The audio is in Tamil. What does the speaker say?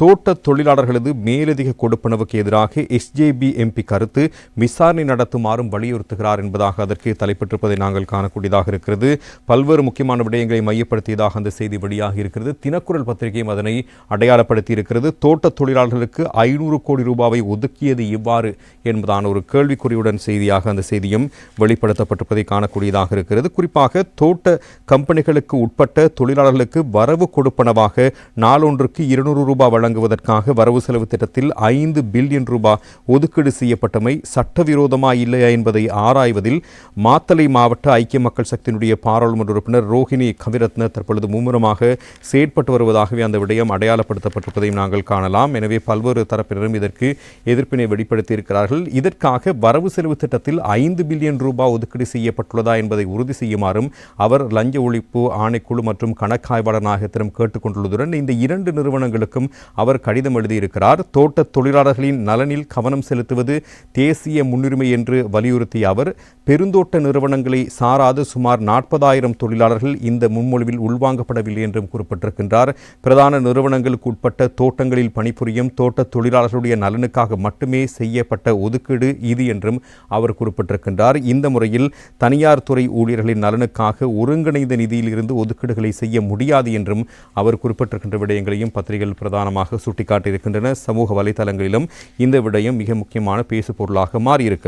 தோட்ட தொழிலாளர்களது மேலதிக கொடுப்பனவுக்கு எதிராக எஸ்ஜேபி எம்பி கருத்து விசாரணை நடத்துமாறும் வலியுறுத்துகிறார் என்பதாக அதற்கு தலைப்பட்டிருப்பதை நாங்கள் காணக்கூடியதாக இருக்கிறது. பல்வேறு முக்கியமான விடயங்களை மையப்படுத்தியதாக அந்த செய்தி வெளியாக இருக்கிறது. தினக்குரல் பத்திரிகையும் அதனை அடையாளப்படுத்தி இருக்கிறது தோட்ட தொழிலாளர்களுக்கு ஐநூறு கோடி ரூபாவை ஒதுக்கியது இவ்வாறு என்பதான ஒரு கேள்விக்குறியுடன் செய்தியாக அந்த செய்தியும் வெளிப்படுத்தப்பட்டிருப்பதை காணக்கூடியதாக இருக்கிறது. குறிப்பாக தோட்ட கம்பெனிகளுக்கு உட்பட்ட தொழிலாளர்களுக்கு வரவு கொடுப்பனவாக நாளொன்றுக்கு இருநூறு ரூபாய் வழங்குவதற்காக வரவு செலவு திட்டத்தில் ஐந்து பில்லியன் ரூபாய் ஒதுக்கீடு செய்யப்பட்டமை சட்டவிரோதமா இல்லையா என்பதை ஆராய்வதில் மாத்தலை மாவட்ட ஐக்கிய மக்கள் சக்தியினுடைய பாராளுமன்ற உறுப்பினர் ரோஹிணி கவிரத்ன தற்பொழுது மும்முரமாக செயற்பட்டு வருவதாகவே அந்த விடயம் அடையாளப்படுத்தப்பட்டிருப்பதையும் நாங்கள் காணலாம். எனவே பல்வேறு தரப்பினரும் இதற்கு எதிர்ப்பினை வெளிப்படுத்தி இருக்கிறார்கள் இதற்காக வரவு செலவு திட்டத்தில் ஐந்து பில்லியன் ரூபாய் ஒதுக்கீடு செய்யப்பட்டுள்ளதா என்பதை உறுதி செய்யுமாறும் அவர் லஞ்ச ஒழிப்பு ஆணைக்குழு மற்றும் கணக்காய்வாளர் நாயகத்திடம் கேட்டுக்கொண்டுள்ளதுடன் இந்த இரண்டு நிறுவனங்களுக்கும் அவர் கடிதம் எழுதியிருக்கிறார். தோட்ட தொழிலாளர்களின் நலனில் கவனம் செலுத்துவது தேசிய முன்னுரிமை என்று வலியுறுத்திய அவர் பெருந்தோட்ட நிறுவனங்களை சாராத சுமார் நாற்பதாயிரம் தொழிலாளர்கள் இந்த முன்மொழிவில் உள்வாங்கப்படவில்லை என்றும் குறிப்பிட்டிருக்கின்றார். பிரதான நிறுவனங்களுக்கு உட்பட்ட தோட்டங்களில் பணிபுரியும் தோட்ட தொழிலாளர்களுடைய நலனுக்காக மட்டுமே செய்யப்பட்ட ஒதுக்கீடு இது என்றும் அவர் குறிப்பிட்டிருக்கின்றார். இந்த முறையில் தனியார் துறை ஊழியர்களின் நலனுக்காக ஒருங்கிணைந்த நிதியில் இருந்து ஒதுக்கீடுகளை செய்ய முடியாது என்றும் அவர் குறிப்பிட்டிருக்கின்ற விடயங்களையும் பத்திரிகைகள் பிரதானமாக சுட்டிக்காட்டியிருக்கின்றன. சமூக வலைதளங்களிலும் இந்த விடயம் மிக முக்கியமான பேசுபொருளாக மாறியிருக்கிறது.